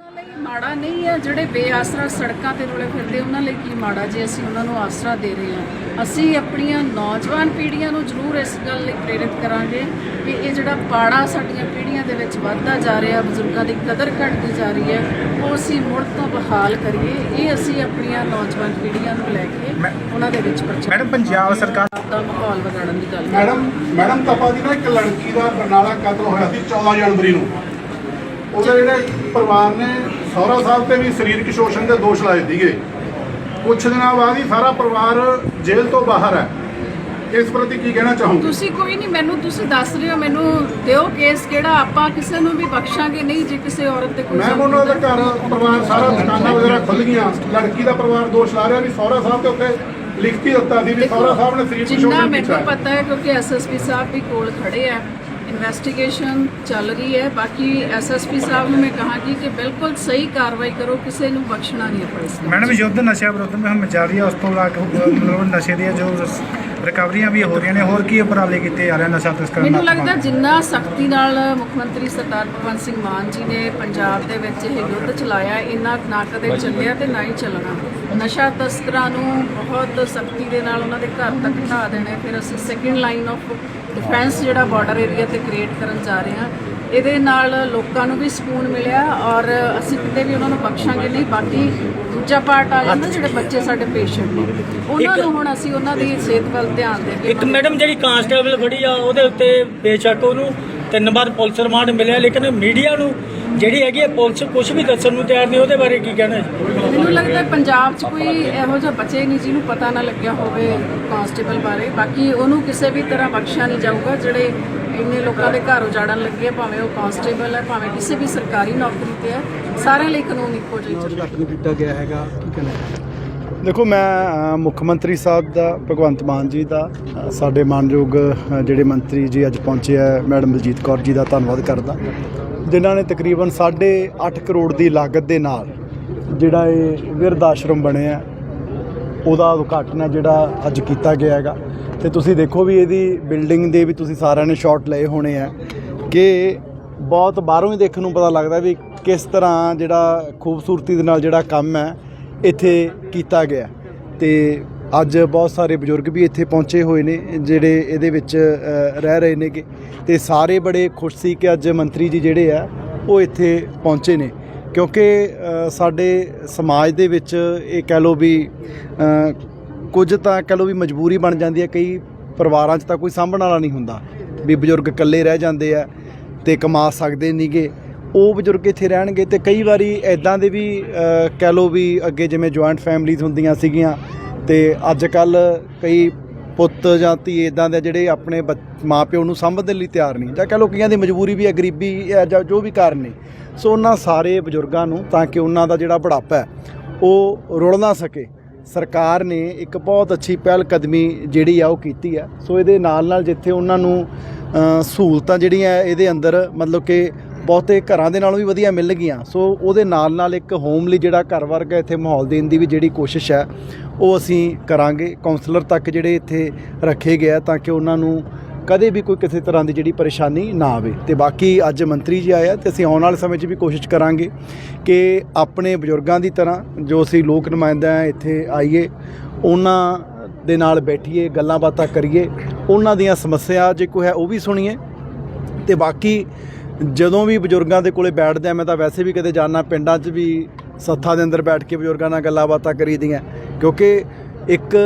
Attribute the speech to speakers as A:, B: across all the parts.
A: ਉਹਨਾਂ ਲਈ ਮਾੜਾ ਨਹੀਂ ਹੈ ਜਿਹੜੇ ਬੇਆਸਰਾ ਸੜਕਾਂ ਤੇ ਰੁਲੇ ਫਿਰਦੇ ਉਹਨਾਂ ਲਈ ਕੀ ਮਾੜਾ ਜੇ ਅਸੀਂ ਉਹਨਾਂ ਨੂੰ ਆਸਰਾ ਦੇ ਰਹੇ ਹਾਂ? ਅਸੀਂ ਆਪਣੀਆਂ ਨੌਜਵਾਨ ਪੀੜ੍ਹੀਆਂ ਨੂੰ ਜ਼ਰੂਰ ਇਸ ਗੱਲ ਲਈ ਪ੍ਰੇਰਿਤ ਕਰਾਂਗੇ ਕਿ ਇਹ ਜਿਹੜਾ ਪਾੜਾ ਸਾਡੀਆਂ ਪੀੜ੍ਹੀਆਂ ਦੇ ਵਿੱਚ ਵੱਧਦਾ ਜਾ ਰਿਹਾ ਬਜ਼ੁਰਗਾਂ ਦੀ ਕਦਰ ਘਟਦੀ ਜਾ ਰਹੀ ਹੈ ਉਹ ਅਸੀਂ ਮੁੜ ਤੋਂ ਬਹਾਲ ਕਰੀਏ। ਇਹ ਅਸੀਂ ਆਪਣੀਆਂ ਨੌਜਵਾਨ ਪੀੜ੍ਹੀਆਂ ਨੂੰ ਲੈ ਕੇ ਉਹਨਾਂ ਦੇ ਵਿੱਚ ਪ੍ਰਚਾਰ
B: ਮੈਡਮ ਪੰਜਾਬ ਸਰਕਾਰ
A: ਦਾ ਮਾਹੌਲ ਵਿਗਾੜਨ ਦੀ ਗੱਲ
C: ਮੈਡਮ ਮੈਡਮ ਤਪਾ ਦੀ ਨਾ ਇੱਕ ਲੜਕੀ ਦਾ ਬਰਨਾਲਾ ਕਤਲ ਹੋਇਆ ਸੀ 14 ਜਨਵਰੀ ਨੂੰ। ਉਹਦੇ ਜਿਹੜੇ ਪਰਿਵਾਰ ਨੇ ਸਹੁਰਾ ਸਾਹਿਬ ਤੇ ਵੀ ਸਰੀਰਕ ਸ਼ੋਸ਼ਣ ਦੇ ਦੋਸ਼ ਲਾਏ ਸੀਗੇ। ਕੁਝ ਦਿਨਾਂ ਬਾਅਦ ਹੀ ਸਾਰਾ ਪਰਿਵਾਰ ਜੇਲ੍ਹ ਤੋਂ ਬਾਹਰ ਹੈ। ਇਸ ਪ੍ਰਤੀ ਕੀ ਕਹਿਣਾ ਚਾਹੋਗੇ?
A: ਤੁਸੀਂ ਕੋਈ ਨਹੀਂ ਮੈਨੂੰ ਤੁਸੀਂ ਦੱਸ ਰਹੇ ਹੋ ਮੈਨੂੰ ਦਿਓ ਕੇਸ ਕਿਹੜਾ ਆਪਾਂ ਕਿਸੇ ਨੂੰ ਵੀ ਬਖਸ਼ਾਂਗੇ ਨਹੀਂ ਜੇ ਕਿਸੇ ਔਰਤ ਤੇ ਕੋਈ
C: ਮੈਂ ਉਹਨਾਂ ਦਾ। ਘਰ ਪਰਿਵਾਰ ਸਾਰਾ ਦੁਕਾਨਾਂ ਵਗੈਰਾ ਖੁੱਲ ਗਈਆਂ। ਲੜਕੀ ਦਾ ਪਰਿਵਾਰ ਦੋਸ਼ ਲਾ ਰਿਹਾ ਵੀ ਸਹੁਰਾ ਸਾਹਿਬ ਤੇ ਉੱਤੇ ਲਿਖਤੀ ਦਿੱਤਾ ਸੀ ਵੀ ਸਹੁਰਾ ਸਾਹਿਬ ਨੇ ਸਰੀਰਕ
A: ਜਿੰਨਾ
C: ਸ਼ੋਸ਼ਣ
A: ਮੈਨੂੰ
C: ਕੀਤਾ ਹੈ।
A: ਪਤਾ ਹੈ ਕਿਉਂਕਿ ਐਸਐਸਪੀ ਸਾਹਿਬ ਵੀ ਕੋਲ ਖੜੇ ਆ ਇਨਵੈਸਟੀਗੇਸ਼ਨ ਚੱਲ ਰਹੀ ਹੈ। ਬਾਕੀ ਐਸਐਸਪੀ ਸਾਹਿਬ ਨੂੰ ਮੈਂ ਕਹਾਂਗੀ ਕਿ ਬਿਲਕੁਲ ਸਹੀ ਕਾਰਵਾਈ ਕਰੋ, ਕਿਸੇ ਨੂੰ ਬਖਸ਼ਣਾ ਨਹੀਂ ਆਪਾਂ
B: ਮੈਡਮ, ਯੁੱਧ ਨਸ਼ਾ ਵਿਰੁੱਧ ਮੁਹਿੰਮ ਜਾਰੀ ਹੈ। ਉਸ ਤੋਂ ਲਾ ਮਤਲਬ ਨਸ਼ੇ ਦੀਆਂ ਜੋ ਰਿਕਵਰੀਆਂ ਵੀ ਹੋ ਰਹੀਆਂ ਨੇ। ਹੋਰ ਕੀ ਉਪਰਾਲੇ ਕੀਤੇ ਜਾ ਰਹੇ ਨੇ ਨਸ਼ਾ ਤਸਕਰਾਂ
A: ਮੈਨੂੰ ਲੱਗਦਾ ਜਿੰਨਾ ਸਖਤੀ ਨਾਲ ਮੁੱਖ ਮੰਤਰੀ ਸਰਦਾਰ ਭਗਵੰਤ ਸਿੰਘ ਮਾਨ ਜੀ ਨੇ ਪੰਜਾਬ ਦੇ ਵਿੱਚ ਇਹ ਯੁੱਧ ਚਲਾਇਆ ਇੰਨਾ ਨਾ ਕਦੇ ਚੱਲਿਆ ਤੇ ਨਾ ਹੀ ਚੱਲਣਾ। ਨਸ਼ਾ ਤਸਕਰਾਂ ਨੂੰ ਬਹੁਤ ਸਖਤੀ ਦੇ ਨਾਲ ਉਹਨਾਂ ਦੇ ਘਰ ਤੱਕ ਢਾ ਦੇਣਾ। ਫਿਰ ਅਸੀਂ ਸੈਕਿੰਡ ਲਾਈਨ ਆਫ ਡਿਫੈਂਸ ਜਿਹੜਾ ਬਾਰਡਰ ਏਰੀਆ ਤੇ ਕ੍ਰੀਏਟ ਕਰਨ ਜਾ ਰਹੇ ਹਾਂ। ਇਹਦੇ ਨਾਲ ਲੋਕਾਂ ਨੂੰ ਵੀ ਸਕੂਨ ਮਿਲਿਆ ਔਰ ਅਸੀਂ ਕਿਤੇ ਵੀ ਉਹਨਾਂ ਨੂੰ ਬਖਸ਼ਾਂਗੇ ਨਹੀਂ ਬਾਕੀ ਦੂਜਾ ਪਾਰਟ ਆ ਜਾਂਦਾ ਜਿਹੜੇ ਬੱਚੇ ਸਾਡੇ ਪੇਸ਼ੈਂਟ ਨੇ। ਉਹਨਾਂ ਨੂੰ ਹੁਣ ਅਸੀਂ ਉਹਨਾਂ ਦੀ ਸਿਹਤ ਵੱਲ ਧਿਆਨ ਦੇ ਕੇ
D: ਇੱਕ ਮੈਡਮ ਜਿਹੜੀ ਕਾਂਸਟੇਬਲ ਫੜੀ ਆ ਉਹਦੇ ਉੱਤੇ ਬੇਸ਼ੱਕ ਉਹਨੂੰ ਤਿੰਨ ਵਾਰ ਪੁਲਿਸ ਰਿਮਾਂਡ ਮਿਲਿਆ ਲੇਕਿਨ ਮੀਡੀਆ ਨੂੰ ਜਿਹੜੀ ਹੈਗੀ ਹੈ ਪੁਲਿਸ ਕੁਝ ਵੀ ਦੱਸਣ ਨੂੰ ਤਿਆਰ ਨਹੀਂ ਉਹਦੇ ਬਾਰੇ ਕੀ ਕਹਿਣਾ
A: ਮੈਨੂੰ ਲੱਗਦਾ ਪੰਜਾਬ 'ਚ ਕੋਈ ਇਹੋ ਜਿਹਾ ਬੱਚੇ ਨਹੀਂ ਜਿਹਨੂੰ ਪਤਾ ਨਾ ਲੱਗਿਆ ਹੋਵੇ ਕਾਂਸਟੇਬਲ ਬਾਰੇ। ਬਾਕੀ ਉਹਨੂੰ ਕਿਸੇ ਵੀ ਤਰ੍ਹਾਂ ਬਖਸ਼ਿਆ ਨਹੀਂ ਜਾਊਗਾ ਜਿਹੜੇ ਇੰਨੇ ਲੋਕਾਂ ਦੇ ਘਰ ਉਜਾੜਨ ਲੱਗੇ ਆ, ਭਾਵੇਂ ਉਹ ਕਾਂਸਟੇਬਲ ਹੈ ਭਾਵੇਂ ਕਿਸੇ ਵੀ ਸਰਕਾਰੀ ਨੌਕਰੀ ਤੇ ਹੈ ਸਾਰਿਆਂ ਲਈ ਕਾਨੂੰਨ ਇੱਕੋ ਜਿਹਾ ਹੀ ਚੱਲੇਗਾ
E: ਕੀਤਾ ਗਿਆ ਹੈਗਾ ਕੀ ਕਹਿਣਾ
F: ਦੇਖੋ ਮੈਂ ਮੁੱਖ ਮੰਤਰੀ ਸਾਹਿਬ ਦਾ ਭਗਵੰਤ ਮਾਨ ਜੀ ਦਾ ਸਾਡੇ ਮਾਨਯੋਗ ਜਿਹੜੇ ਮੰਤਰੀ ਜੀ ਅੱਜ ਪਹੁੰਚੇ ਆ ਮੈਡਮ ਬਲਜੀਤ ਕੌਰ ਜੀ ਦਾ ਧੰਨਵਾਦ ਕਰਦਾ। ਜਿਨ੍ਹਾਂ ਨੇ ਤਕਰੀਬਨ 8.5 ਕਰੋੜ ਦੀ ਲਾਗਤ ਦੇ ਨਾਲ ਜਿਹੜਾ ਇਹ ਬਿਰਧ ਆਸ਼ਰਮ ਬਣਿਆ ਉਹਦਾ ਉਦਘਾਟਨ ਹੈ ਜਿਹੜਾ ਅੱਜ ਕੀਤਾ ਗਿਆ ਹੈਗਾ। ਤੇ ਤੁਸੀਂ ਦੇਖੋ ਵੀ ਇਹਦੀ ਬਿਲਡਿੰਗ ਦੇ ਵੀ ਤੁਸੀਂ ਸਾਰਿਆਂ ਨੇ ਸ਼ਾਟ ਲਏ ਹੋਣੇ ਆ ਕਿ ਬਹੁਤ ਬਾਹਰੋਂ ਹੀ ਦੇਖਣ ਨੂੰ ਪਤਾ ਲੱਗਦਾ ਵੀ ਕਿਸ ਤਰ੍ਹਾਂ ਜਿਹੜਾ ਖੂਬਸੂਰਤੀ ਦੇ ਨਾਲ ਜਿਹੜਾ ਕੰਮ ਹੈ, ਇੱਥੇ ਕੀਤਾ ਗਿਆ। ਤੇ ਅੱਜ ਬਹੁਤ ਸਾਰੇ ਬਜ਼ੁਰਗ ਵੀ ਇੱਥੇ ਪਹੁੰਚੇ ਹੋਏ ਨੇ, ਜਿਹੜੇ ਇਹਦੇ ਵਿੱਚ ਰਹਿ ਰਹੇ ਨੇਗੇ। ਤੇ ਸਾਰੇ ਬੜੇ ਖੁਸ਼ ਸੀ ਕਿ ਅੱਜ ਮੰਤਰੀ ਜੀ ਜਿਹੜੇ ਆ, ਉਹ ਇੱਥੇ ਪਹੁੰਚੇ ਨੇ। ਕਿਉਂਕਿ ਸਾਡੇ ਸਮਾਜ ਦੇ ਵਿੱਚ ਇਹ ਕਹਿ ਲਓ ਵੀ ਕੁਝ ਤਾਂ ਕਹਿ ਲਓ ਵੀ ਮਜਬੂਰੀ ਬਣ ਜਾਂਦੀ ਹੈ, ਕਈ ਪਰਿਵਾਰਾਂ 'ਚ ਤਾਂ ਕੋਈ ਸਾਂਭਣ ਵਾਲਾ ਨਹੀਂ ਹੁੰਦਾ। ਵੀ ਬਜ਼ੁਰਗ ਇਕੱਲੇ ਰਹਿ ਜਾਂਦੇ ਆ ਤੇ ਕਮਾ ਸਕਦੇ ਨਹੀਂਗੇ। ਉਹ ਬਜ਼ੁਰਗ ਇੱਥੇ ਰਹਿਣਗੇ ਤੇ ਕਈ ਵਾਰੀ ਐਦਾਂ ਦੇ ਵੀ ਕਹਿ ਲਓ ਵੀ ਅੱਗੇ ਜਿਵੇਂ ਜੁਆਇੰਟ ਫੈਮਲੀਜ਼ ਹੁੰਦੀਆਂ ਸੀਗੀਆਂ ਤੇ ਅੱਜ ਕੱਲ ਕਈ ਪੁੱਤ ਜਾਂ ਧੀ ਇਦਾਂ ਦੇ ਜਿਹੜੇ ਆਪਣੇ ਬੱਚ- ਮਾਪਿਓ ਨੂੰ ਸੰਭਣ ਦੇ ਲਈ ਤਿਆਰ ਨਹੀਂ। ਜਾਂ ਕਹਿ ਲਓ ਕਈਆਂ ਦੀ ਮਜਬੂਰੀ ਵੀ ਹੈ, ਗਰੀਬੀ ਹੈ, ਜਾਂ ਜੋ ਵੀ ਕਾਰਨ ਨੇ। ਸੋ ਉਹਨਾਂ ਸਾਰੇ ਬਜ਼ੁਰਗਾਂ ਨੂੰ ਤਾਂ ਕਿ ਉਹਨਾਂ ਦਾ ਜਿਹੜਾ ਬੁਢਾਪਾ ਹੈ, ਉਹ ਰੁਲ ਨਾ ਸਕੇ। ਸਰਕਾਰ ਨੇ ਇੱਕ ਬਹੁਤ ਅੱਛੀ ਪਹਿਲ ਕਦਮੀ ਜਿਹੜੀ ਆ, ਉਹ ਕੀਤੀ ਆ ਸੋ ਇਹਦੇ ਨਾਲ ਨਾਲ ਜਿੱਥੇ ਉਹਨਾਂ ਨੂੰ ਸਹੂਲਤਾਂ ਜਿਹੜੀਆਂ, ਇਹਦੇ ਅੰਦਰ ਮਤਲਬ ਕਿ ਬਹੁਤੇ ਘਰਾਂ ਦੇ ਨਾਲੋਂ ਵੀ ਵਧੀਆ ਮਿਲ ਗਈਆਂ। ਸੋ ਉਹਦੇ ਨਾਲ ਨਾਲ ਇੱਕ ਹੋਮਲੀ ਜਿਹੜਾ ਘਰ ਵਰਗਾ ਇੱਥੇ ਮਾਹੌਲ ਦੇਣ ਦੀ ਵੀ ਜਿਹੜੀ ਕੋਸ਼ਿਸ਼ ਹੈ, ਉਹ ਅਸੀਂ ਕਰਾਂਗੇ। ਕਾਉਂਸਲਰ ਤੱਕ ਜਿਹੜੇ ਇੱਥੇ ਰੱਖੇ ਗਏ ਤਾਂ ਕਿ ਉਹਨਾਂ ਨੂੰ ਕਦੇ ਵੀ ਕੋਈ ਕਿਸੇ ਤਰ੍ਹਾਂ ਦੀ ਜਿਹੜੀ ਪਰੇਸ਼ਾਨੀ ਨਾ ਆਵੇ। ਤੇ ਬਾਕੀ ਅੱਜ ਮੰਤਰੀ ਜੀ ਆਇਆ ਤੇ ਅਸੀਂ ਆਉਣ ਵਾਲੇ ਸਮੇਂ 'ਚ ਵੀ ਕੋਸ਼ਿਸ਼ ਕਰਾਂਗੇ ਕਿ ਆਪਣੇ ਬਜ਼ੁਰਗਾਂ ਦੀ ਤਰ੍ਹਾਂ ਜੋ ਅਸੀਂ ਲੋਕ ਨੁਮਾਇੰਦਾ ਆ ਇੱਥੇ ਆਈਏ, ਉਹਨਾਂ ਦੇ ਨਾਲ ਬੈਠੀਏ, ਗੱਲਾਂ ਬਾਤਾਂ ਕਰੀਏ, ਉਹਨਾਂ ਦੀਆਂ ਸਮੱਸਿਆ ਜੇ ਕੋਈ ਹੈ ਉਹ ਵੀ ਸੁਣੀਏ। ਤੇ ਬਾਕੀ ਜਦੋਂ ਵੀ ਬਜ਼ੁਰਗਾਂ ਦੇ ਕੋਲੇ ਬੈਠਦੇ ਆ, ਮੈਂ ਤਾਂ ਵੈਸੇ ਵੀ ਕਦੇ ਜਾਣਾ ਪਿੰਡਾਂ 'ਚ ਵੀ ਸੱਥਾਂ ਦੇ ਅੰਦਰ ਬੈਠ ਕੇ ਬਜ਼ੁਰਗਾਂ ਨਾਲ ਗੱਲਾਂ ਬਾਤਾਂ ਕਰੀਦੀਆਂ। ਕਿਉਂਕਿ ਇੱਕ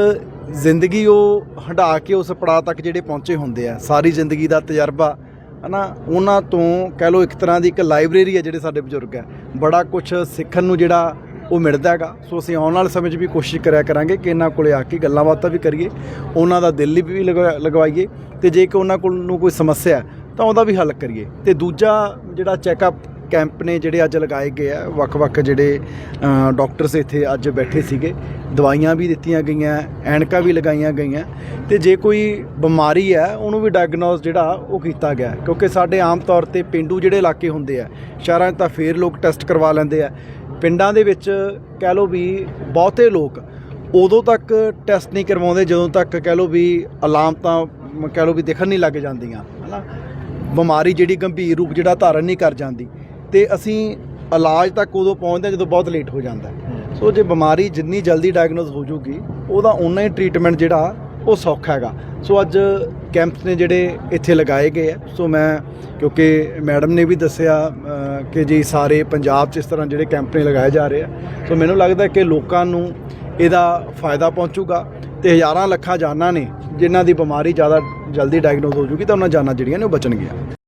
F: ਜ਼ਿੰਦਗੀ ਉਹ ਹੰਢਾ ਕੇ ਉਸ ਪੜਾਅ ਤੱਕ ਜਿਹੜੇ ਪਹੁੰਚੇ ਹੁੰਦੇ ਆ, ਸਾਰੀ ਜ਼ਿੰਦਗੀ ਦਾ ਤਜਰਬਾ, ਹਨਾ? ਉਹਨਾਂ ਤੋਂ ਕਹਿ ਲਓ ਇੱਕ ਤਰ੍ਹਾਂ ਦੀ ਇੱਕ ਲਾਇਬ੍ਰੇਰੀ ਹੈ ਜਿਹੜੇ ਸਾਡੇ ਬਜ਼ੁਰਗ ਹੈ ਬੜਾ ਕੁਝ ਸਿੱਖਣ ਨੂੰ ਜਿਹੜਾ ਉਹ ਮਿਲਦਾ ਹੈਗਾ। ਸੋ ਅਸੀਂ ਆਉਣ ਵਾਲੇ ਸਮੇਂ 'ਚ ਵੀ ਕੋਸ਼ਿਸ਼ ਕਰਿਆ ਕਰਾਂਗੇ ਕਿ ਇਹਨਾਂ ਕੋਲੇ ਆ ਕੇ ਗੱਲਾਂ ਬਾਤਾਂ ਵੀ ਕਰੀਏ, ਉਹਨਾਂ ਦਾ ਦਿਲ ਵੀ ਲਗਵਾ- ਲਗਵਾਈਏ। ਤੇ ਜੇ ਕਿ ਉਹਨਾਂ ਕੋਲ ਨੂੰ ਕੋਈ ਸਮੱਸਿਆ ਤਾਂ ਉਹਦਾ ਵੀ ਹੱਲ ਕਰੀਏ। ਤੇ ਦੂਜਾ ਜਿਹੜਾ ਚੈੱਕਅਪ ਕੈਂਪ ਨੇ ਜਿਹੜੇ ਅੱਜ ਲਗਾਏ ਗਏ ਆ ਵੱਖ-ਵੱਖ ਜਿਹੜੇ ਅ, ਡਾਕਟਰਸ ਇੱਥੇ ਅੱਜ ਬੈਠੇ ਸੀਗੇ ਦਵਾਈਆਂ ਵੀ ਦਿੱਤੀਆਂ ਗਈਆਂ ਐਨਕਾਂ ਵੀ ਲਗਾਈਆਂ ਗਈਆਂ। ਤੇ ਜੇ ਕੋਈ ਬਿਮਾਰੀ ਹੈ ਉਹਨੂੰ ਵੀ ਡਾਇਗਨੋਸ ਜਿਹੜਾ ਉਹ ਕੀਤਾ ਗਿਆ। ਕਿਉਂਕਿ ਸਾਡੇ ਆਮ ਤੌਰ ਤੇ ਪਿੰਡੂ ਜਿਹੜੇ ਇਲਾਕੇ ਹੁੰਦੇ ਆ ਸ਼ਹਿਰਾਂ 'ਚ ਤਾਂ ਫੇਰ ਲੋਕ ਟੈਸਟ ਕਰਵਾ ਲੈਂਦੇ ਆ। ਪਿੰਡਾਂ ਦੇ ਵਿੱਚ ਕਹਿ ਲਓ ਵੀ ਬਹੁਤੇ ਲੋਕ ਉਦੋਂ ਤੱਕ ਟੈਸਟ ਨਹੀਂ ਕਰਵਾਉਂਦੇ ਜਦੋਂ ਤੱਕ ਕਹਿ ਲਓ ਵੀ ਅਲਾਮਤਾਂ ਕਹਿ ਲਓ ਵੀ ਦਿਖਣ ਨਹੀਂ ਲੱਗ ਜਾਂਦੀਆਂ। ਹਨਾ? ਬਿਮਾਰੀ ਜਿਹੜੀ ਗੰਭੀਰ ਰੂਪ ਜਿਹੜਾ ਧਾਰਨ ਨਹੀਂ ਕਰ ਜਾਂਦੀ ਤੇ ਅਸੀਂ ਇਲਾਜ ਤੱਕ ਉਦੋਂ ਪਹੁੰਚਦੇ ਜਦੋਂ ਬਹੁਤ ਲੇਟ ਹੋ ਜਾਂਦਾ। ਸੋ ਜੇ ਬਿਮਾਰੀ ਜਿੰਨੀ ਜਲਦੀ ਡਾਇਗਨੋਸ ਹੋ ਜੂਗੀ ਉਹਦਾ ਉਨਾ ਹੀ ਟ੍ਰੀਟਮੈਂਟ ਜਿਹੜਾ ਉਹ ਸੌਖਾ ਹੈਗਾ। ਸੋ ਅੱਜ ਕੈਂਪਸ ਨੇ ਜਿਹੜੇ ਇੱਥੇ ਲਗਾਏ ਗਏ ਆ। ਸੋ ਮੈਂ ਕਿਉਂਕਿ ਮੈਡਮ ਨੇ ਵੀ ਦੱਸਿਆ ਕਿ ਜੀ ਸਾਰੇ ਪੰਜਾਬ 'ਚ ਇਸ ਤਰ੍ਹਾਂ ਜਿਹੜੇ ਕੈਂਪ ਨੇ ਲਗਾਏ ਜਾ ਰਹੇ ਆ। ਸੋ ਮੈਨੂੰ ਲੱਗਦਾ ਕਿ ਲੋਕਾਂ ਨੂੰ ਇਹਦਾ ਫਾਇਦਾ ਪਹੁੰਚੂਗਾ ਤੇ ਹਜ਼ਾਰਾਂ ਲੱਖਾਂ ਜਾਨਾਂ ਨੇ ਜਿਨ੍ਹਾਂ ਦੀ ਬਿਮਾਰੀ ਜ਼ਿਆਦਾ ਜਲਦੀ ਡਾਇਗਨੋਸ ਹੋ ਜੂਗੀ ਤਾਂ ਉਹਨਾਂ ਜਾਨਾਂ ਜਿਹੜੀਆਂ ਨੇ ਉਹ ਬਚਣਗੀਆਂ।